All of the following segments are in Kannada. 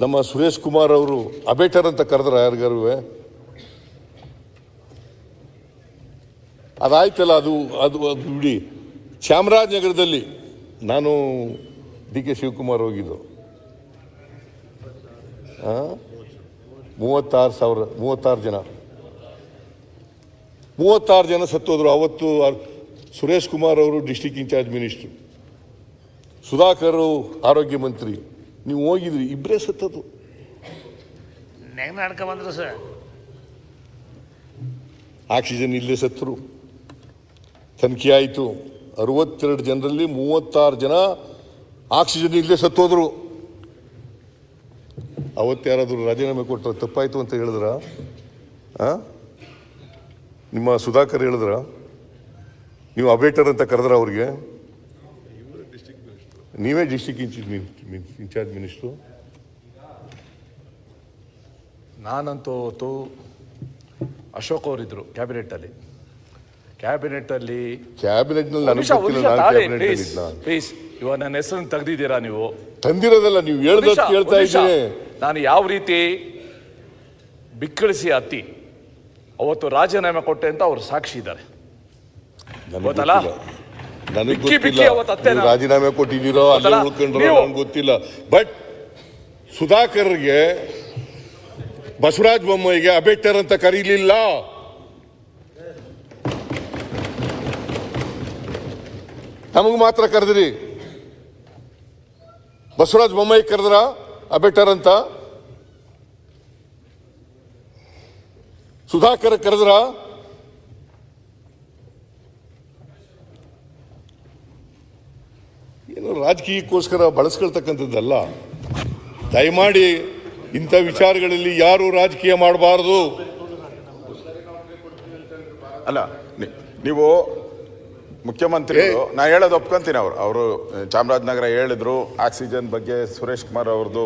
ನಮ್ಮ ಸುರೇಶ್ ಕುಮಾರ್ ಅವರು ಅಬೇಟರ್ ಅಂತ ಕರೆದ್ರ ಯಾರಿಗಾರು? ಅದಾಯ್ತಲ್ಲ ಅದು ಅದು ಅದು ಬಿಡಿ. ಚಾಮರಾಜನಗರದಲ್ಲಿ ನಾನು ಡಿ ಕೆ ಶಿವಕುಮಾರ್ ಹೋಗಿದ್ದು? ಮೂವತ್ತಾರು ಸಾವಿರ, ಮೂವತ್ತಾರು ಜನ. ಮೂವತ್ತಾರು ಜನ ಸತ್ತೋದ್ರು. ಅವತ್ತು ಸುರೇಶ್ ಕುಮಾರ್ ಅವರು ಡಿಸ್ಟಿಕ್ ಇನ್ಚಾರ್ಜ್ ಮಿನಿಸ್ಟ್ರು. ಸುಧಾಕರ್ ಆರೋಗ್ಯ ಮಂತ್ರಿ. ನೀವು ಹೋಗಿದ್ರಿ ಇಬ್ಬರೇ ಸತ್ತದು ನಡ್ಕ ಬಂದ್ರು ಸರ್. ಆಕ್ಸಿಜನ್ ಇಲ್ಲೇ ಸತ್ತರು. ತನಿಖೆ ಆಯಿತು. ಅರವತ್ತೆರಡು ಜನರಲ್ಲಿ ಮೂವತ್ತಾರು ಜನ ಆಕ್ಸಿಜನ್ ಇಲ್ಲೇ ಸತ್ತೋದ್ರು. ಅವತ್ತು ಯಾರಾದರೂ ರಾಜೀನಾಮೆ ಕೊಟ್ಟರೆ ತಪ್ಪಾಯಿತು ಅಂತ ಹೇಳಿದ್ರ? ನಿಮ್ಮ ಸುಧಾಕರ್ ಹೇಳಿದ್ರ? ನೀವು ಅಬೇಟರ್ ಅಂತ ಕರೆದ್ರ ಅವ್ರಿಗೆ? ನೀವೇ ಡಿಸ್ಟಿಕ್ ಇನ್ಚಾರ್ಜ್ ಮಿನಿಸ್ಟ್ರು ನಾನಂತೂ ಅವತ್ತು ಅಶೋಕ್ ಅವರಿದ್ರು ಕ್ಯಾಬಿನೆಟ್ಟಲ್ಲಿ ಕ್ಯಾಬಿನೆಟ್ಟಲ್ಲಿ ಕ್ಯಾಬಿನೆಟ್ನಲ್ಲಿ ಕ್ಯಾಬಿನೆಟ್ ಪ್ಲೀಸ್ ಇವಾಗ ನನ್ನ ಹೆಸರನ್ನು ತೆಗ್ದಿದ್ದೀರಾ ನೀವು? ತಂದಿರೋದಲ್ಲ ನೀವು ನಿಮಿಷ. ಇದ್ದೀನಿ. ನಾನು ಯಾವ ರೀತಿ ಬಿಕ್ಕಳಿಸಿ ಹತ್ತಿ ಅವತ್ತು ರಾಜೀನಾಮೆ ಕೊಟ್ಟೆ ಅಂತ ಅವ್ರು ಸಾಕ್ಷಿ ಇದ್ದಾರೆ. ಗೊತ್ತಲ್ಲ? ನನಗೆ ಗೊತ್ತಿಲ್ಲ. ರಾಜೀನಾಮೆ ಕೊಟ್ಟಿದ್ದೀರೋ ಅಲ್ಲಿ? ಉಳ್ಕೊಂಡ್ರೋ ನನಗೆ ಗೊತ್ತಿಲ್ಲ ಬಟ್ ಸುಧಾಕರ್ಗೆ ಬಸವರಾಜ ಬೊಮ್ಮಾಯಿಗೆ ಅಂಬೇಡ್ಕರ್ ಅಂತ ಕರೀಲಿಲ್ಲ ನಮಗೆ ಮಾತ್ರ ಕರೆದ್ರಿ ಬಸವರಾಜ ಬೊಮ್ಮಾಯಿ ಕರೆದ್ರ ಅಬೇಟರ್ ಅಂತ ಸುಧಾಕರ್ ಕರೆದ್ರ ಏನು ರಾಜಕೀಯಕ್ಕೋಸ್ಕರ ಬಳಸ್ಕೊಳ್ತಕ್ಕಂಥದ್ದಲ್ಲ. ದಯಮಾಡಿ ಇಂಥ ವಿಚಾರಗಳಲ್ಲಿ ಯಾರು ರಾಜಕೀಯ ಮಾಡಬಾರದು. ಅಲ್ಲ ನೀವು ಮುಖ್ಯಮಂತ್ರಿಗಳು ನಾ ಹೇಳೋದು ಒಪ್ಕೊಂತೀನಿ ಅವರು. ಅವರು ಚಾಮರಾಜನಗರ ಹೇಳಿದ್ರು ಆಕ್ಸಿಜನ್ ಬಗ್ಗೆ ಸುರೇಶ್ ಕುಮಾರ್ ಅವ್ರದ್ದು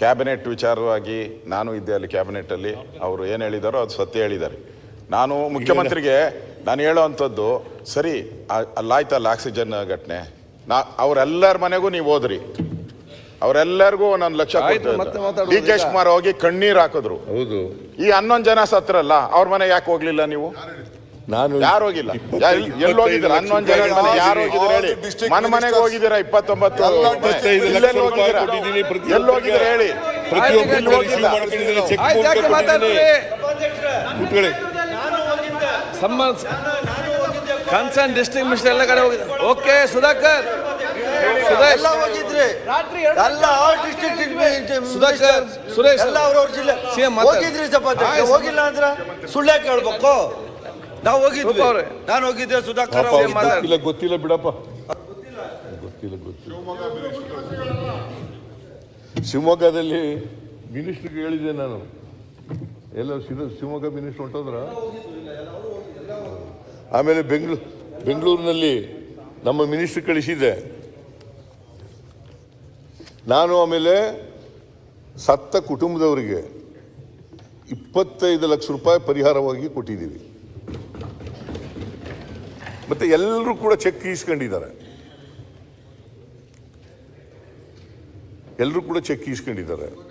ಕ್ಯಾಬಿನೆಟ್ ವಿಚಾರವಾಗಿ ನಾನು ಇದ್ದೆ ಅಲ್ಲಿ ಕ್ಯಾಬಿನೆಟಲ್ಲಿ. ಅವರು ಏನು ಹೇಳಿದಾರೋ ಅದು ಸತ್ಯ ಹೇಳಿದ್ದಾರೆ. ನಾನು ಮುಖ್ಯಮಂತ್ರಿಗೆ ನಾನು ಹೇಳೋ ಅಂಥದ್ದು ಸರಿ ಅಲ್ಲಾಯ್ತಲ್ಲ ಆಕ್ಸಿಜನ್ ಘಟನೆ. ನಾ ಅವರೆಲ್ಲರ ಮನೆಗೂ ನೀವು ಹೋದ್ರಿ. ಅವರೆಲ್ಲರಿಗೂ ನಾನು ಲಕ್ಷ ಡಿ ಕೆ ಕುಮಾರ್ ಹೋಗಿ ಕಣ್ಣೀರ್ ಹಾಕಿದ್ರು. ಹೌದು. ಈ ಹನ್ನೊಂದು ಜನ ಸತ್ರಲ್ಲ ಅವ್ರ ಮನೆ ಯಾಕೆ ಹೋಗ್ಲಿಲ್ಲ ನೀವು? ನಾನು ಯಾರು ಹೋಗಿಲ್ಲ? ಎಲ್ಲಿ ಹೋಗಿದ್ರ ಹನ್ನೊಂದು ಜನ ಮನೆ ಯಾರು ಹೋಗಿದ್ರೆ ಹೇಳಿ. ಮನೆ ಮನೆಗೆ. ಹೋಗಿದ್ದೀರಾ ಇಪ್ಪತ್ತೊಂಬತ್ತು? ಇಪ್ಪತ್ತೈದು ಲಕ್ಷ ರೂಪಾಯಿ ಕೊಟ್ಟಿದ್ದೀನಿ ಪ್ರತಿ ಎಲ್ಲಿ ಹೋಗಿದ್ದೀರಾ ಹೇಳಿ? ಪ್ರತಿಯೊಬ್ಬರು ಸಂಬಂಧ ಕನ್ಸರ್ನ್ ಡಿಸ್ಟ್ರಿಕ್ಟ್ ಮಿನಿಸ್ಟರ್ ಎಲ್ಲ ಕಡೆ ಹೋಗಿದೆ. ಓಕೆ ಸುಧಾಕರ್. ಸುರೇಶ್. ಎಲ್ಲ ಹೋಗಿದ್ರಿ. ಎಲ್ಲ ಡಿಸ್ಟ್ರಿಕ್ಟ್ ಸುಧಾಕರ್ ಸುರೇಶ್. ಎಲ್ಲ ಅವ್ರವ್ರ ಜಿಲ್ಲೆ. ಮಾತಾಡು. ಹೋಗಿದ್ರಿ ಸಭಾಧ್ಯಕ್ಷ ಹೋಗಿಲ್ಲ ಅಂದ್ರ ಸುಳ್ಳೆ ಕೇಳ್ಬೇಕು? ನಾವು ಹೋಗಿದ್ವಿ. ಅವ್ರೆ. ನಾನು ಹೋಗಿದ್ದೆ ಸುಧಾಕರ್ ಅವ್ರಿಗೆ ಗೊತ್ತಿಲ್ಲ ಗೊತ್ತಿಲ್ಲ ಬಿಡಪ್ಪ. ಗೊತ್ತಿಲ್ಲ ಗೊತ್ತಿಲ್ಲ. ಶಿವಮೊಗ್ಗದಲ್ಲಿ ಮಿನಿಸ್ಟ್ರಿಗೆ ಹೇಳಿದೆ ನಾನು. ಎಲ್ಲ ಶಿವ- ಶಿವಮೊಗ್ಗ ಮಿನಿಸ್ಟರ್ ಹೊಂಟೋದ್ರ? ಆಮೇಲೆ ಬೆಂಗಳೂರು ಬೆಂಗಳೂರಿನಲ್ಲಿ ನಮ್ಮ ಮಿನಿಸ್ಟ್ರ್ ಕಳಿಸಿದೆ ನಾನು ಆಮೇಲೆ ಸತ್ತ ಕುಟುಂಬದವರಿಗೆ ಇಪ್ಪತ್ತೈದು ಲಕ್ಷ ರೂಪಾಯಿ ಪರಿಹಾರವಾಗಿ ಕೊಟ್ಟಿದ್ದೀವಿ. ಮತ್ತೆ ಎಲ್ಲರೂ ಕೂಡ ಚೆಕ್ ಈಸ್ಕೊಂಡಿದ್ದಾರೆ. ಎಲ್ಲರೂ ಕೂಡ ಚೆಕ್ ಈಸ್ಕೊಂಡಿದ್ದಾರೆ.